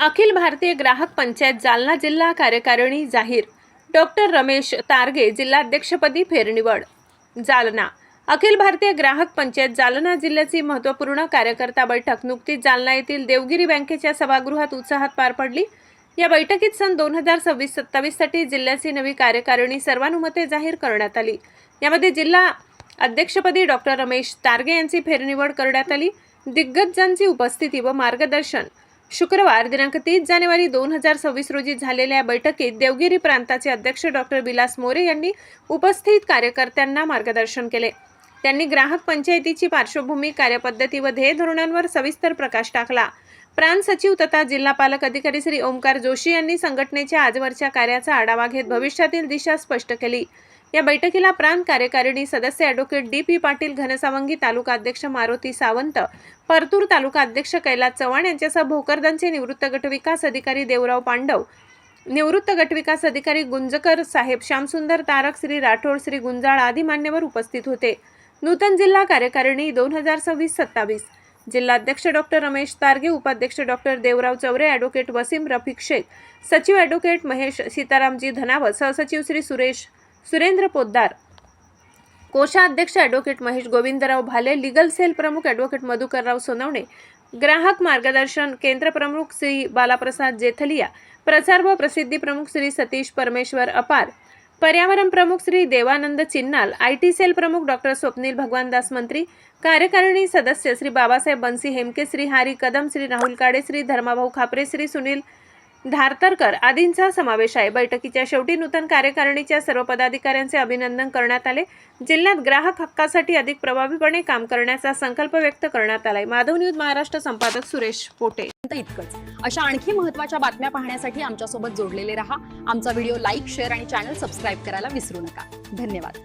अखिल भारतीय ग्राहक पंचायत जालना जिल्हा कार्यकारिणी जाहीर. डॉक्टर रमेश तारगे जिल्हाध्यक्षपदी फेरनिवड. जालना. अखिल भारतीय ग्राहक पंचायत जालना जिल्ह्याची महत्त्वपूर्ण कार्यकर्ता बैठक. नुकतीच जालना येथील देवगिरी बँकेच्या सभागृहात उत्साहात पार पडली. या बैठकीत सन दोन हजार सव्वीस सत्तावीससाठी जिल्ह्याची नवी कार्यकारिणी सर्वानुमते जाहीर करण्यात आली. यामध्ये जिल्हा अध्यक्षपदी डॉक्टर रमेश तारगे यांची फेरनिवड करण्यात आली. दिग्गजांची उपस्थिती व मार्गदर्शन. शुक्रवार दिनांक तीस जानेवारी दोन हजार सव्वीस रोजी झालेल्या या बैठकीत देवगिरी प्रांताचे अध्यक्ष डॉक्टर विलास मोरे यांनी उपस्थित कार्यकर्त्यांना मार्गदर्शन केले. त्यांनी ग्राहक पंचायतीची पार्श्वभूमी कार्यपद्धती व ध्येय धोरणांवर सविस्तर प्रकाश टाकला. प्रांत सचिव तथा जिल्हा पालक अधिकारी श्री ओमकार जोशी यांनी संघटनेच्या आजवरच्या कार्याचा आढावा घेत भविष्यातील दिशा स्पष्ट केली. या बैठकीला प्रांत कार्यकारिणी सदस्य advocate D P Patil Ghansawangi taluka अध्यक्ष मारुती सावंत परतूर तालुका अध्यक्ष कैलास चव्हाण यांच्यासह भोकरदनचे निवृत्त गटविकास अधिकारी देवराव पांडव निवृत्त गटविकास अधिकारी गुंजकर साहेब श्यामसुंदर तारक श्री राठोड श्री गुंजाळ आदी मान्यवर उपस्थित होते. नूतन जिल्हा कार्यकारिणी दोन हजार सव्वीस सत्तावीस. जिल्हाध्यक्ष डॉक्टर रमेश तारगे उपाध्यक्ष डॉक्टर देवराव चौरे ॲडव्होकेट वसीम रफिक शेख सचिव ॲडव्होकेट महेश सीतारामजी धनावत सहसचिव श्री सुरेश सुरेंद्र पोद्दार कोषाध्यक्ष advocate Mahesh Govindrao Bhale legal cell प्रमुख ॲडव्होकेट मधुकरराव सोनवणे ग्राहक मार्गदर्शन केंद्र प्रमुख श्री बालाप्रसाद जेथलिया प्रचार व प्रसिद्धी प्रमुख श्री सतीश परमेश्वर अपार पर्यावरण प्रमुख Shri Devanand Chinnal I T cell प्रमुख डॉक्टर स्वप्नील भगवानदास मंत्री कार्यकारिणी सदस्य श्री बाबासाहेब बन्सी हेमके श्री हारी कदम श्री राहुल काडे श्री धर्माभाऊ खापरे श्री सुनील धारतरकर आदींचा समावेश आहे. बैठकीच्या शेवटी नूतन कार्यकारिणीच्या सर्व पदाधिकाऱ्यांचे अभिनंदन करण्यात आले. जिल्ह्यात ग्राहक हक्कासाठी अधिक प्रभावीपणे काम करण्याचा संकल्प व्यक्त करण्यात आलाय. माधव न्यूज महाराष्ट्र संपादक सुरेश पोटे. इतकंच. अशा आणखी महत्त्वाच्या बातम्या पाहण्यासाठी आमच्यासोबत जोडलेले रहा. आमचा व्हिडिओ लाईक शेअर आणि चॅनल सबस्क्राईब करायला विसरू नका. धन्यवाद.